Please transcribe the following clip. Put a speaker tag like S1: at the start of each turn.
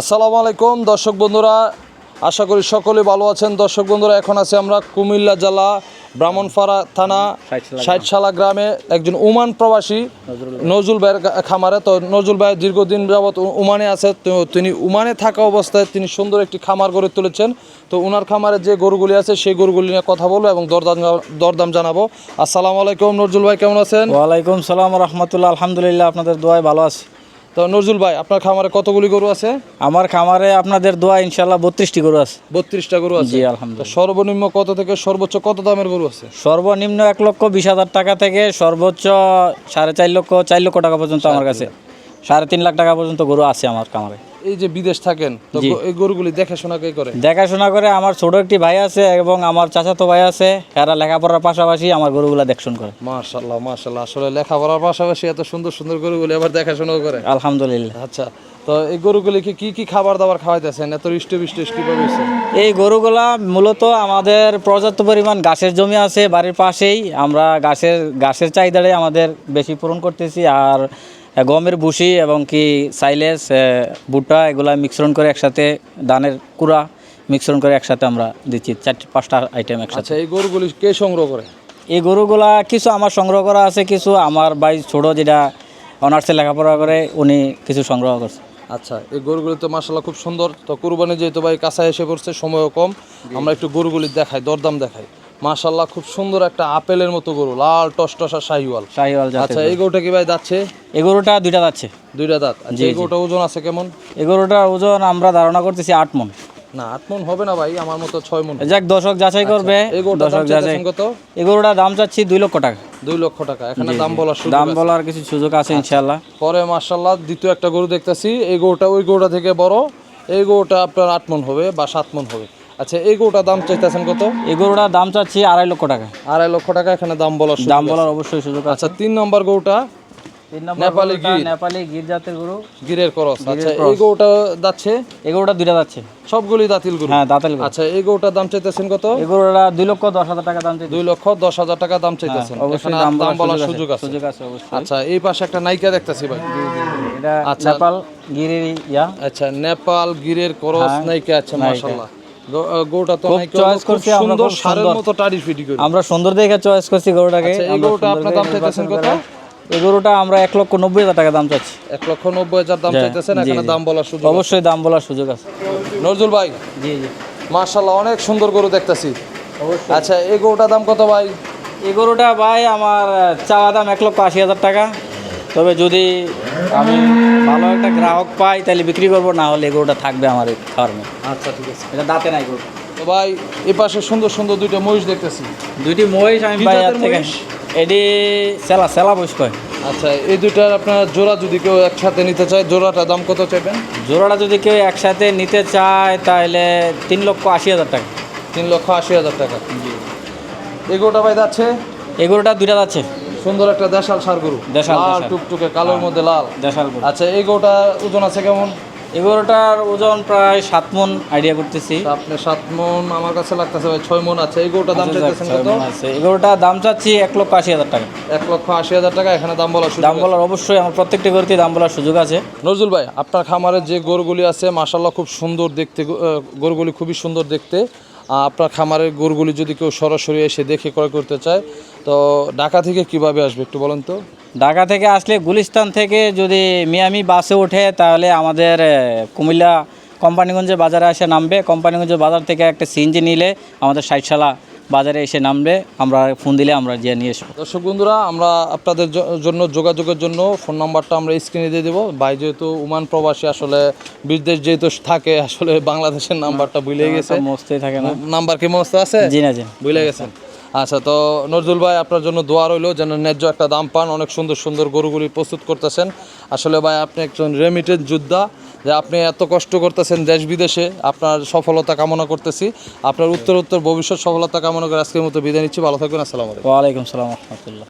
S1: আসসালামু আলাইকুম দর্শক বন্ধুরা। আশা করি সকলে ভালো আছেন। দর্শক বন্ধুরা এখন আছি আমরা কুমিল্লা জেলা ব্রাহ্মণপাড়া থানা
S2: ষাটশালা
S1: ষাটশালা গ্রামে একজন উমান প্রবাসী নজরুল ভাইয়ের খামারে। তো নজরুল ভাই দীর্ঘদিন যাবৎ উমানে আছে তো তিনি উমানে থাকা অবস্থায় তিনি সুন্দর একটি খামার গড়ে তুলেছেন। তো উনার খামারে যে গরুগুলি আছে সেই গরুগুলি নিয়ে কথা বলব এবং দরদাম দরদাম জানাব। আসসালামু আলাইকুম নজরুল ভাই কেমন আছেন?
S2: ওয়ালাইকুম সালাম রহমতুল্লাহ আলহামদুলিল্লাহ আপনাদের দোয়ায় ভালো আছে।
S1: তো নজরুল ভাই আপনার খামারে কতগুলি গরু আছে?
S2: আমার খামারে আপনাদের দোয়া ইনশাল্লাহ বত্রিশটি গরু আছে।
S1: বত্রিশটা গরু আছে।
S2: জি আলহামদুলিল্লাহ।
S1: সর্বনিম্ন কত থেকে সর্বোচ্চ কত দামের গরু আছে?
S2: সর্বনিম্ন এক লক্ষ বিশ হাজার টাকা থেকে সর্বোচ্চ সাড়ে চার লক্ষ চার লক্ষ টাকা পর্যন্ত আমার কাছে। সাড়ে তিন লাখ টাকা পর্যন্ত গরু আছে আমার খামারে।
S1: এই যে বিদেশ থাকেন তো এই গরুগুলি দেখাশোনা কে করে?
S2: দেখাশোনা করে আমার ছোট একটি ভাই আছে এবং আমার চাচাতো ভাই আছে এরা লেখাপড়ার পাশাপাশি আমার গরুগুলা দেখশন করে।
S1: মাশাল্লাহ মাশাল্লাহ আসলে লেখাপড়ার পাশাপাশি এত সুন্দর সুন্দর গরুগুলি আবার দেখাশোনাও করে।
S2: আলহামদুলিল্লাহ।
S1: আচ্ছা তো এই গরুগুলিকে কি কি খাবার দাবার খাওয়াইতেছেন? এত হৃষ্ট বৃষ্ট কীভাবে হয়েছে?
S2: এই গরুগুলা মূলত আমাদের পর্যাপ্ত পরিমাণ গাছের জমি আছে বাড়ির পাশেই। আমরা গাছের গাছের চাহিদাটাই আমাদের বেশি পূরণ করতেছি আর গমের ভুসি এবং কি সাইলেস ভুট্টা এগুলা মিশ্রণ করে একসাথে ধানের কুড়া মিশ্রণ করে একসাথে আমরা দিচ্ছি চারটি পাঁচটা আইটেম একসাথে।
S1: আচ্ছা এই গরুগুলি কে সংগ্রহ করে?
S2: এই গরুগুলা কিছু আমার সংগ্রহ করা আছে কিছু আমার ভাই ছোট যেটা অনার্সে লেখাপড়া করে উনি কিছু সংগ্রহ করছে।
S1: আচ্ছা এই গরুগুলি তো মাশাল্লাহ খুব সুন্দর। তো কুরবানি যেহেতু ভাই কাছে এসে পড়ছে সময়ও কম। আমরা একটু গরুগুলি দেখাই দরদাম দেখাই। মাশাল্লাহ খুব সুন্দর একটা আপেলের মতো গরু লাল টসটসা শাহিওয়াল।
S2: শাহিওয়াল
S1: আচ্ছা এই গরুটা কি ভাই যাচ্ছে?
S2: এই গরুটা দুইটা যাচ্ছে।
S1: দুইটা দাঁত। আচ্ছা এই গরুটা ওজন আছে কেমন?
S2: এই গরুটার ওজন আমরা ধারণা করতেছি আট মন।
S1: না আট মন হবে না ভাই আমার মতো ছয় মন।
S2: যাক দশক যাচাই করবে।
S1: এই গরুটার দাম
S2: যাচাই।
S1: কত?
S2: এই গরুটার দাম চাচ্ছি দুই লক্ষ টাকা।
S1: দুই লক্ষ টাকা এখানে দাম বলার সুযোগ
S2: দাম বলার কিছু সুযোগ আছে ইনশাল্লাহ
S1: পরে মার্শাল্লাহ দ্বিতীয় একটা গরু দেখতেছি এই গরুটা ওই গরুটা থেকে বড় এই গরুটা আপনার আট মন হবে বা সাত মন হবে। আচ্ছা এই গরুটার দাম চাইতেছেন কত?
S2: এই গরুটার দাম চাচ্ছি আড়াই লক্ষ টাকা।
S1: আড়াই লক্ষ টাকা এখানে দাম বলার
S2: দাম। বলার অবশ্যই সুযোগ
S1: আচ্ছা তিন নম্বর গরুটা
S2: তিন
S1: নেপালি গির।
S2: নেপালি গির জাতের গরু।
S1: গিরের করস। আচ্ছা এই গরুটা যাচ্ছে?
S2: এই গরুটা দুইটা যাচ্ছে।
S1: সবগুলি দাঁতিল গরু?
S2: হ্যাঁ দাঁতাল গরু।
S1: আচ্ছা এই গরুটার দাম চাইতেছেন কত?
S2: এই গরুটা লক্ষ দশ হাজার টাকা দাম
S1: লক্ষ দশ হাজার টাকা দাম চাইতেছেন।
S2: অবশ্যই দাম
S1: বলার সুযোগ আছে।
S2: সুযোগ আছে অবশ্যই।
S1: আচ্ছা এই পাশে একটা নায়িকা দেখতেছি ভাই।
S2: এটা
S1: আচ্ছা।
S2: নেপাল গিরির ইয়া।
S1: আচ্ছা নেপাল গিরের করস নায়িকা আচ্ছা মাশাআল্লাহ। গো- আহ, গরুটা তো
S2: করছি আমরা,
S1: সুন্দর সারের মতো টাড়ি ফিটি করে।
S2: আমরা সুন্দর দেখে চয়েস করছি গরুটাকে।
S1: আচ্ছা, এই গরুটা আপনার দাম চাইতেছেন কত?
S2: এই গরুটা আমরা এক লক্ষ নব্বই হাজার টাকা দাম চাচ্ছি।
S1: এক লক্ষ নব্বই হাজার দাম চাইতেছেন এখানে দাম বলার সুযোগ
S2: অবশ্যই দাম বলার সুযোগ আছে।
S1: নজরুল ভাই
S2: জি জি।
S1: মাশাআল্লাহ অনেক সুন্দর গরু দেখতেছি। আচ্ছা এই গরুটার দাম কত ভাই?
S2: এই গরুটা ভাই আমার চাওয়া দাম এক লক্ষ আশি হাজার টাকা। তবে যদি আমি ভালো একটা গ্রাহক পাই তাহলে বিক্রি করব না হলে গরুটা থাকবে আমার এই ফার্মে।
S1: আচ্ছা ঠিক আছে।
S2: এটা দাঁতে নাই গরু
S1: তো ভাই এই পাশে সুন্দর সুন্দর দুইটা মহিষ দেখতেছি।
S2: দুইটি মহিষ আমি আর থেকে।
S1: মহিষ?
S2: এটি সেলা সেলা বয়স কয়?
S1: আচ্ছা এই দুইটার আপনার জোড়া যদি কেউ একসাথে নিতে চায় জোড়াটার দাম কত চাইবেন?
S2: জোড়াটা যদি কেউ একসাথে নিতে চায় তাহলে তিন লক্ষ আশি হাজার টাকা।
S1: তিন লক্ষ আশি হাজার টাকা। এই গরুটা ভাই যাচ্ছে?
S2: এই গরুটা দুইটা যাচ্ছে।
S1: সুন্দর একটা দেশাল সার গরু।
S2: দেশাল,
S1: লাল টুকটুকে কালোর মধ্যে লাল।
S2: দেশাল গরু।
S1: আচ্ছা এই গরুটা ওজন আছে কেমন?
S2: এই গরুটার ওজন প্রায় সাত মন আইডিয়া করতেছি।
S1: আপনি সাত মন আমার কাছে লাগতেছে ভাই ছয় মন আছে। এই গরুটা দাম চাইতেছেন কত?
S2: গরুটার দাম চাচ্ছি এক লক্ষ আশি হাজার টাকা।
S1: এক লক্ষ আশি হাজার টাকা এখানে দাম বলা শুরু
S2: দাম বলার অবশ্যই আমার প্রত্যেকটি গরুতে দাম বলার সুযোগ আছে।
S1: নজরুল ভাই আপনার খামারের যে গরুগুলি আছে মাসাল্লাহ খুব সুন্দর দেখতে গরুগুলি খুবই সুন্দর দেখতে। আপনার খামারের গরুগুলি যদি কেউ সরাসরি এসে দেখে ক্রয় করতে চায় তো ঢাকা থেকে কীভাবে আসবে একটু বলেন তো?
S2: ঢাকা থেকে আসলে গুলিস্তান থেকে যদি মিয়ামি বাসে ওঠে তাহলে আমাদের কুমিল্লা কোম্পানিগঞ্জে বাজারে এসে নামবে। কোম্পানিগঞ্জের বাজার থেকে একটা সিএনজি নিলে আমাদের সাইটশালা বাজারে এসে নামবে। আমরা ফোন দিলে আমরা গিয়ে নিয়ে আসব।
S1: দর্শক বন্ধুরা আমরা আপনাদের জন্য যোগাযোগের জন্য ফোন নাম্বারটা আমরা স্ক্রিনে দিয়ে দেবো। ভাই যেহেতু উমান প্রবাসী আসলে বিদেশ যেহেতু থাকে আসলে বাংলাদেশের নাম্বারটা ভুলে গেছে।
S2: মস্তেই থাকে না।
S1: নাম্বার কি মস্ত আছে?
S2: জি না জি
S1: ভুলে গেছেন। আচ্ছা তো নজরুল ভাই, আপনার জন্য দোয়া রইল যেন ন্যায্য একটা দাম পান। অনেক সুন্দর সুন্দর গরুগুলি প্রস্তুত করতেছেন। আসলে ভাই, আপনি একজন রেমিটেড যোদ্ধা, যে আপনি এত কষ্ট করতেছেন দেশ বিদেশে। আপনার সফলতা কামনা করতেছি। আপনার উত্তর উত্তর ভবিষ্যৎ সফলতা কামনা করে আজকের মতো বিদায় নিচ্ছি। ভালো থাকবেন। আসসালামু আলাইকুম।
S2: ওয়ালাইকুম সালাম রহমতুল্লাহ।